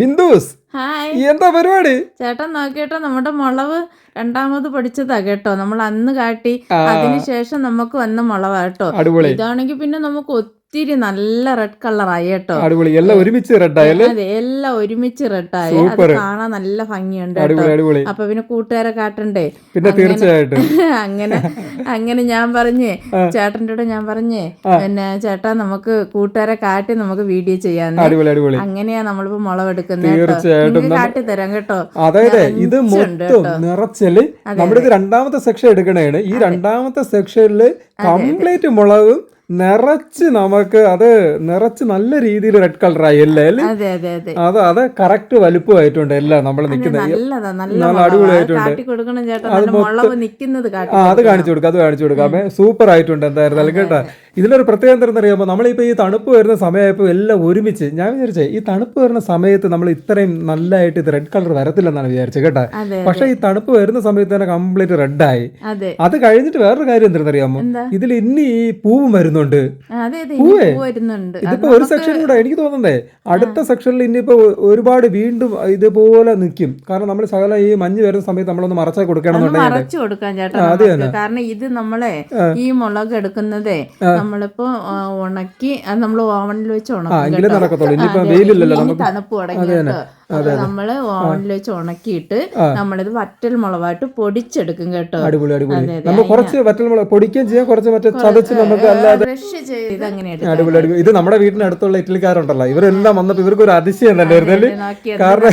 ബിന്ദുസ് hi. എന്താ പരിപാടി? ചേട്ടൻ നോക്കിയിട്ടോ നമ്മുടെ മുളവ് രണ്ടാമത് പഠിച്ചതാ കേട്ടോ. നമ്മൾ അന്ന് കാട്ടി അതിനുശേഷം നമുക്ക് വന്ന മുളവാ കേട്ടോ. ഇതാണെങ്കിൽ പിന്നെ നമുക്ക് ഒത്തിരി നല്ല റെഡ് കളറായി കേട്ടോ. അടിപൊളി. എല്ലാം ഒരുമിച്ച് റെഡായല്ലേ അതെ എല്ലാം ഒരുമിച്ച് റെഡായി അത് Super. കാണാൻ നല്ല ഭംഗിയുണ്ട് കേട്ടോ. അപ്പൊ പിന്നെ കൂട്ടുകാരെ കാട്ടണ്ടേ? പിന്നെ തീർച്ചയായിട്ടും. അങ്ങനെ അങ്ങനെ ഞാൻ പറഞ്ഞേ ചേട്ടന്റെ കൂടെ ഞാൻ പറഞ്ഞേ പിന്നെ ചേട്ടാ നമുക്ക് കൂട്ടുകാരെ കാട്ടി നമുക്ക് വീഡിയോ അടിപൊളി അങ്ങനെയാ നമ്മളിപ്പോ മുളവെടുക്കുന്നത് തീർച്ചയായിട്ടും. കാട്ടി തരാം കേട്ടോ. അതായത് ഇത് മൊത്തം നിറച്ചൽ നമ്മുടെ രണ്ടാമത്തെ സെക്ഷൻ എടുക്കണേണ്. ഈ രണ്ടാമത്തെ സെക്ഷനിൽ കംപ്ലീറ്റ് മുളകും നിറച്ച് നമുക്ക് അത് നിറച്ച് നല്ല രീതിയിൽ റെഡ് കളർ ആയി അല്ലേ? അതെ അതെ അതെ. അത് അത് കറക്റ്റ് വലുപ്പമായിട്ടുണ്ട് എല്ലാം നമ്മൾ നിൽക്കുന്നത്. നല്ല. അടിപൊളിയായിട്ടുണ്ട്. അത് കാണിച്ചു കൊടുക്കാം അത് കാണിച്ചു കൊടുക്കാം. സൂപ്പർ ആയിട്ടുണ്ട് എന്തായിരുന്നാലും കേട്ടോ. ഇതിലൊരു പ്രത്യേകത എന്താണെന്ന് അറിയാമോ? നമ്മളിപ്പോൾ ഈ തണുപ്പ് വരുന്ന സമയമായപ്പോൾ എല്ലാം ഒരുമിച്ച് ഞാൻ വിചാരിച്ചേ ഈ തണുപ്പ് വരുന്ന സമയത്ത് നമ്മൾ ഇത്രയും നല്ലതായിട്ട് ഇത് റെഡ് കളർ വരത്തില്ലെന്നാണ് വിചാരിച്ചത് കേട്ടോ. പക്ഷേ ഈ തണുപ്പ് വരുന്ന സമയത്ത് തന്നെ കംപ്ലീറ്റ് റെഡായി അതെ. കഴിഞ്ഞിട്ട് വേറൊരു കാര്യം എന്താണെന്ന് അറിയാമോ? എന്താ? ഇതിൽ ഇനി ഈ പൂവും വരുന്നുണ്ട്. പൂവേ? ഇതിപ്പോ ഒരു സെക്ഷൻ കൂടെ എനിക്ക് തോന്നുന്നേ അടുത്ത സെക്ഷനിൽ ഇനിയിപ്പോ ഒരുപാട് വീണ്ടും ഇതുപോലെ നിൽക്കും കാരണം നമ്മൾ ശകലം ഈ മഞ്ഞ് വരുന്ന സമയത്ത് നമ്മളൊന്ന് മറച്ചാൽ കൊടുക്കണം മറച്ചു കൊടുക്കാൻ ചേട്ടാ കാരണം ഇത് നമ്മളെ ഈ മുളക് എടുക്കുന്നതേ നമ്മളിപ്പോ ഉണക്കി അത് നമ്മൾ ഓവനിൽ വെച്ച് ഉണക്കി തണുപ്പ് തുടങ്ങി കേട്ടോ ഓണിൽ വെച്ച് ഉണക്കിയിട്ട് നമ്മളിത് വറ്റൽ മുളകായിട്ട് പൊടിച്ചെടുക്കും കേട്ടോ. അടിപൊളി അടിപൊളി. നമ്മൾ കുറച്ച് വറ്റൽമുളക് പൊടിക്കുകയും ചെയ്യാം കുറച്ച് മറ്റേ ചതച്ച് നമുക്ക് അല്ലാതെ അടിപൊളി അടിപൊളി. ഇത് നമ്മുടെ വീടിനടുത്തുള്ള ഇറ്റലിക്കാരുണ്ടല്ലോ. ഇവരെല്ലാം വന്നപ്പോ ഇവർക്ക് ഒരു അതിശയം തന്നെ കാരണം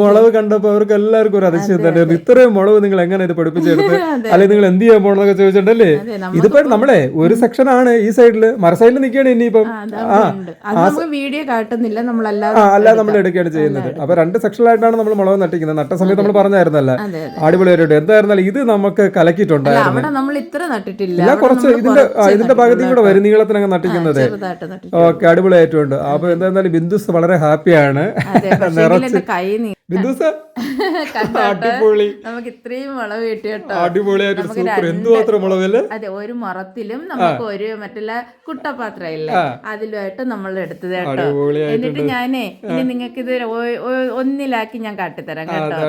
മുളവ് മുളക് കണ്ടപ്പോ അവർക്ക് എല്ലാവർക്കും ഒരു അതിശയം തന്നെ ഇത്രയും മുളക് നിങ്ങൾ എങ്ങനെ ഇത് പഠിപ്പിച്ചെടുത്ത് അല്ലെങ്കിൽ നിങ്ങൾ എന്ത് ചെയ്യാൻ പോണെന്നൊക്കെ ചോദിച്ചിട്ടുണ്ടല്ലേ? ഇതിപ്പോ നമ്മളെ ഒരു സെക്ഷൻ ആണ് ഈ സൈഡിൽ മറ സൈഡിൽ നിൽക്കുകയാണ് ഇനിയിപ്പം. ആ വീഡിയോ കാട്ടുന്നില്ല. നമ്മളല്ലാതെ നമ്മൾ എടുക്കുകയാണ് ചെയ്യുന്നത്. അപ്പൊ രണ്ട് സെക്ഷനിലായിട്ടാണ് നമ്മൾ മുളക് നട്ടിക്കുന്നത് നട്ട സമയത്ത് നമ്മൾ പറഞ്ഞായിരുന്നല്ലേ. അടിപൊളിയായിട്ട് എന്തായിരുന്നാലും ഇത് നമുക്ക് കലക്കിയിട്ടുണ്ടായിരുന്നു. നമ്മൾ ഇത്ര നട്ടിട്ടില്ല. ഇല്ല കുറച്ച് ഇതിന്റെ ഇതിന്റെ ഭാഗത്തിൽ കൂടെ വരും. നീളത്തിനങ്ങ് നട്ടിക്കുന്നത്. ഓക്കെ അടിപൊളിയായിട്ടുണ്ട്. അപ്പൊ എന്തായിരുന്നാലും ബിന്ദുസ് വളരെ ഹാപ്പിയാണ്. അതെ അടിപൊളി. നമുക്ക് ഇത്രയും മുളക് കിട്ടി കേട്ടോ. അടിപൊളിയായിട്ട് അതെ ഒരു മറത്തിലും നമുക്ക് ഒരു മറ്റുള്ള കുട്ടപാത്രം ഇല്ല അതിലുമായിട്ട് നമ്മൾ എടുത്തത് കേട്ടോ. എന്നിട്ട് ഞാനേ ഇനി നിങ്ങൾക്ക് ഇത് ഒന്നിലാക്കി ഞാൻ കാട്ടിത്തരാം കേട്ടോ.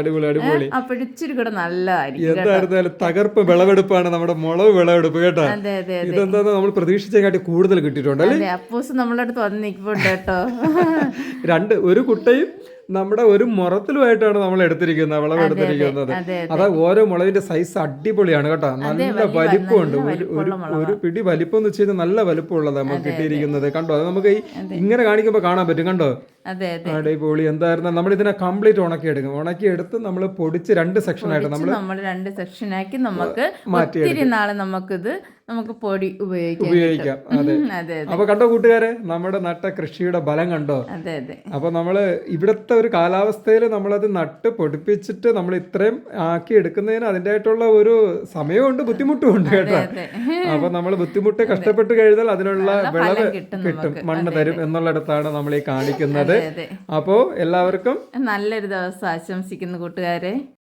അപ്പൊ ഇച്ചിരി കൂടെ നല്ലതായിരിക്കും തകർപ്പ് വിളവെടുപ്പാണ് നമ്മുടെ മുളക് വിളവെടുപ്പ് കേട്ടോ. അതെ അതെ ഇതെന്താ നമ്മൾ പ്രതീക്ഷിച്ചേക്കാട്ടി കൂടുതൽ കിട്ടിയിട്ടുണ്ട് അല്ലേ? നമ്മളടുത്ത് അപ്പൂസ് നമ്മളെ അടുത്ത് വന്ന് കേട്ടോ. രണ്ട് ഒരു കുട്ടയും നമ്മുടെ ഒരു മുറത്തിലുമായിട്ടാണ് നമ്മൾ എടുത്തിരിക്കുന്നത് വിളവെടുത്തിരിക്കുന്നത് എടുത്തിരിക്കുന്നത്. അതാ ഓരോ മുളകിന്റെ സൈസ് അടിപൊളിയാണ് കേട്ടോ. നല്ല വലിപ്പമുണ്ട്. ഒരു ഒരു പിടി വലിപ്പം എന്ന് വെച്ച് കഴിഞ്ഞാൽ നല്ല വലിപ്പമുള്ളത് നമുക്ക് കിട്ടിയിരിക്കുന്നത്. കണ്ടോ? അത് നമുക്ക് ഈ ഇങ്ങനെ കാണിക്കുമ്പോൾ കാണാൻ പറ്റും. കണ്ടോ? അടിപൊളി. എന്തായിരുന്നു നമ്മൾ ഇതിനെ കംപ്ലീറ്റ് ഉണക്കി എടുക്കും. ഉണക്കി എടുത്ത് നമ്മൾ പൊടിച്ച് രണ്ട് സെക്ഷൻ ആയിട്ട് നമ്മൾ നമ്മൾ രണ്ട് സെക്ഷനാക്കി നമുക്ക് ഒത്തിരി നാളെ നമുക്കിത് നമുക്ക് പൊടി ഉപയോഗിക്കാം. ഉപയോഗിക്കാം അതെ. അപ്പൊ കണ്ടോ കൂട്ടുകാരെ? നമ്മുടെ നട്ട കൃഷിയുടെ ബലം കണ്ടോ? അതെ അതെ. അപ്പൊ നമ്മൾ ഇവിടുത്തെ ഒരു കാലാവസ്ഥയിൽ നമ്മളത് നട്ട് പൊടിപ്പിച്ചിട്ട് നമ്മൾ ഇത്രയും ആക്കി എടുക്കുന്നതിന് അതിന്റെതായിട്ടുള്ള ഒരു സമയമുണ്ട് ബുദ്ധിമുട്ടും ഉണ്ട് കേട്ടോ. അപ്പൊ നമ്മൾ ബുദ്ധിമുട്ട് കഷ്ടപ്പെട്ട് കഴിഞ്ഞാൽ അതിനുള്ള വിളവ് ഫലം കിട്ടും മണ്ണ് തരും എന്നുള്ളിടത്താണ് നമ്മൾ ഈ കാണിക്കുന്നത് അപ്പോൾ എല്ലാവർക്കും നല്ലൊരു ദിവസം ആശംസിക്കുന്നു കൂട്ടുകാരെ.